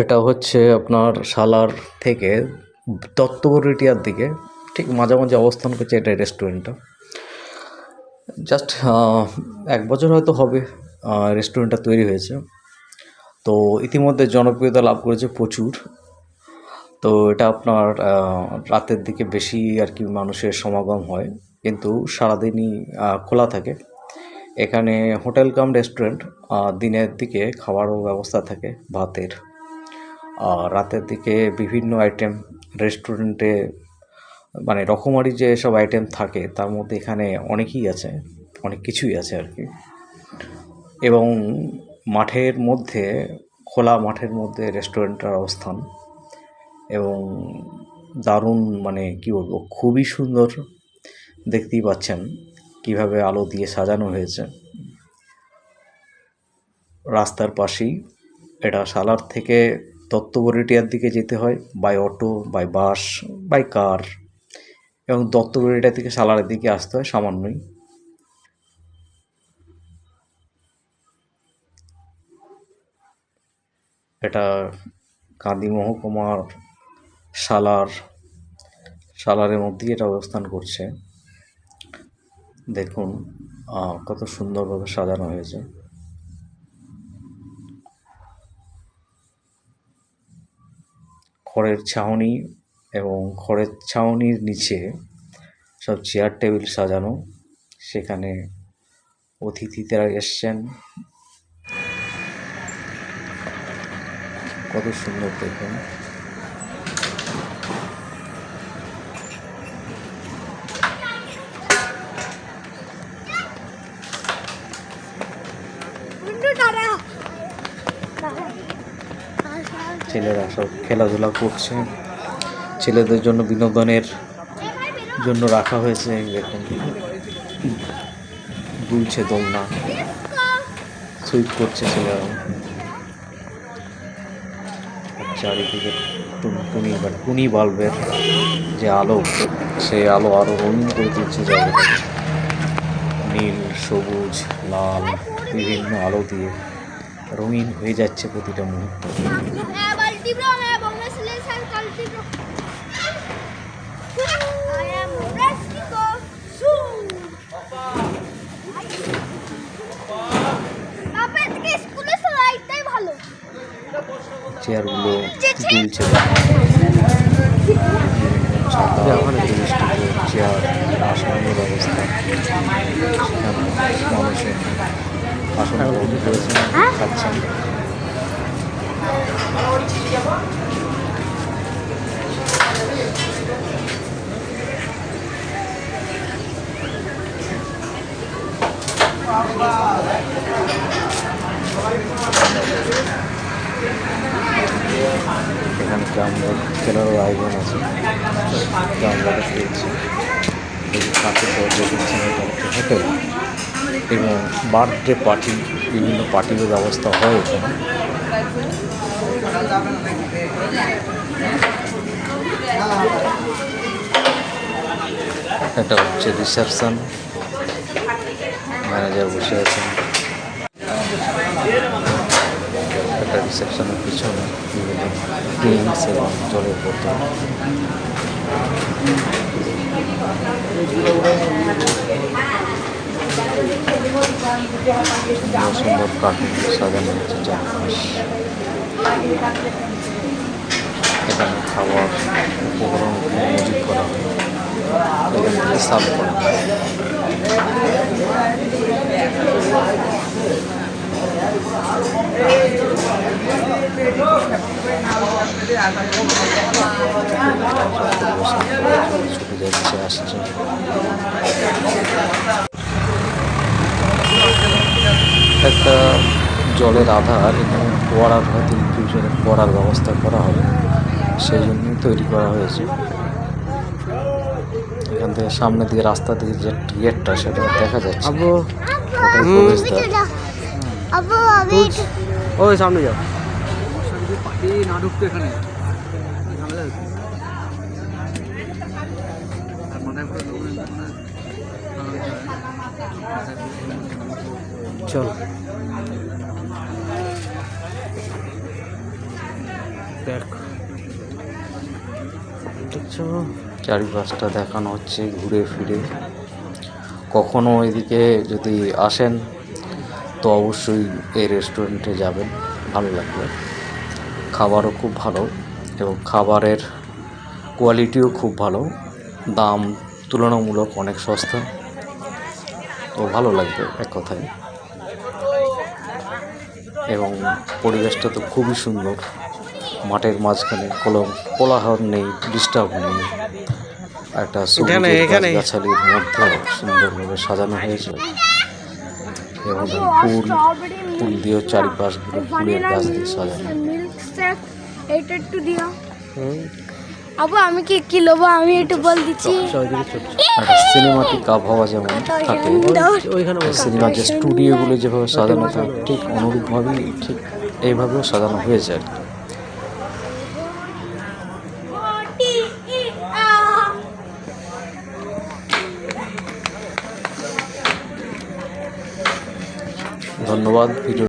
এটা হচ্ছে আপনার সালার থেকে দত্তবরুটিয়ার দিকে ঠিক মাঝামাঝি অবস্থান করছে এটা রেস্টুরেন্টটা জাস্ট এক বছর হয়তো হবে রেস্টুরেন্টটা তৈরি হয়েছে। তো ইতিমধ্যে জনপ্রিয়তা লাভ করেছে প্রচুর। তো এটা আপনার রাতের দিকে বেশি আর কি মানুষের সমাগম হয়। কিন্তু সারাদিনই খোলা থাকে। এখানে হোটেল কাম রেস্টুরেন্ট দিনের দিকে খাবারও ব্যবস্থা থাকে, ভাতের। রাতের দিকে বিভিন্ন আইটেম রেস্টুরেন্টে মানে রকমারি যে সব আইটেম থাকে, তার মধ্যে এখানে অনেকই আছে, অনেক কিছুই আছে আর কি। এবং মাঠের মধ্যে, খোলা মাঠের মধ্যে রেস্টুরেন্টের অবস্থান। এবং দারুণ মানে কি বলব, খুবই সুন্দর দেখতেই পাচ্ছেন কীভাবে আলো দিয়ে সাজানো হয়েছে। রাস্তার পাশেই, এটা সালার থেকে দত্তবরিটিয়ার দিকে যেতে হয় by auto by bus by car এবং দত্তবরিটিয়া থেকে সালারের দিকে আসতে হয় সামান্যই। এটা কাঁদি মহকুমার সালার সালারের মধ্যেই এটা অবস্থান করছে। দেখুন কত সুন্দরভাবে সাজানো হয়েছে। খড়ের ছাউনি এবং খড়ের ছাউনির নিচে সব চেয়ার টেবিল সাজানো। সেখানে অতিথিরা এসছেন। কত সুন্দর দেখুন। ছেলেরা সব খেলাধুলা করছে। ছেলেদের জন্য বিনোদনের জন্য রাখা হয়েছে দেখুন দুলছে দোলনা। সুইপ করছে ছেলেরা। চারিদিকে টুনটুনি বা টুনি বাল্বের যে আলো, সেই আলো আরও রঙিন করে তুলছে জায়গাটাকে নীল, সবুজ, লাল, বিভিন্ন আলো দিয়ে রঙিন হয়ে যাচ্ছে প্রতিটা মুহূর্ত। Balti bro, bonus lesson kalti bro. I am Mexico. Shoo. বাবা আজকে স্কুলে সবাইটাই ভালো চেয়ারগুলো। দুলছে ছাতা জিনিসটিকে চেয়ার আসনের ব্যবস্থা সেখানে মানুষে আসন গ্রহণ করেছেন খাচ্ছেন এখানে খেলারও আয়োজন আছে। এবং বার্থডে পার্টি বিভিন্ন পার্টিরও ব্যবস্থা হয় এখানে এটা হচ্ছে রিসেপশন। ম্যানেজার বসে আছেন। একটা রিসেপশনের পিছনে বিভিন্ন ড্রিঙ্কস এবং জলের বোতল সুন্দর সুন্দর কার্টুন সাজানো হচ্ছে চারপাশ এখানে খাবার উপকরণ মজুত করা হয়। সার্ভ করা একটা জলের আধার এখানে ফোয়ারার হয়তো ফিউচারে ফোয়ারার ব্যবস্থা করা হবে। সেই জন্যই তৈরি করা হয়েছে। এখান থেকে সামনে দিয়ে রাস্তা দিয়ে যে গেটটা সেটা দেখা যাচ্ছে। আবু ওটাই প্রবেশদ্বার ওই সামনে যাও। না ঢুকতো এখানে। ঝামেলা হতো আর পুরো দোকানে চল। দেখ। চারিপাশটা দেখানো হচ্ছে ঘুরে ফিরে। কখনো এদিকে যদি আসেন, তো অবশ্যই এই রেস্টুরেন্টে যাবেন। ভালো লাগবে। খাবারও খুব ভালো এবং খাবারের কোয়ালিটিও খুব ভালো। দাম তুলনামূলক অনেক সস্তা। তো ভালো লাগবে এক কথায়। এবং পরিবেশটা তো খুবই সুন্দর। মাঠের মাঝখানে কোনো কোলাহল নেই ডিস্টার্ব নেই। একটা এখানে, সবুজের মধ্যে সুন্দরভাবে সাজানো হয়েছে। এবং ফুল ফুল দিয়ে চারিপাশগুলো ফুলের গাছ দিয়ে সাজানো। একটু দিও। আবু আমি কি কি নেব আমি একটু বল দিচ্ছি। সিনেমাটিক আবহাওয়া যেমন থাকে ওইখানে সিনেমার যে স্টুডিওগুলো যেভাবে সাজানো থাকে ঠিক অনুরূপভাবেই ঠিক এইভাবেও সাজানো হয়েছে আর কি। ধন্যবাদ। ভিডিও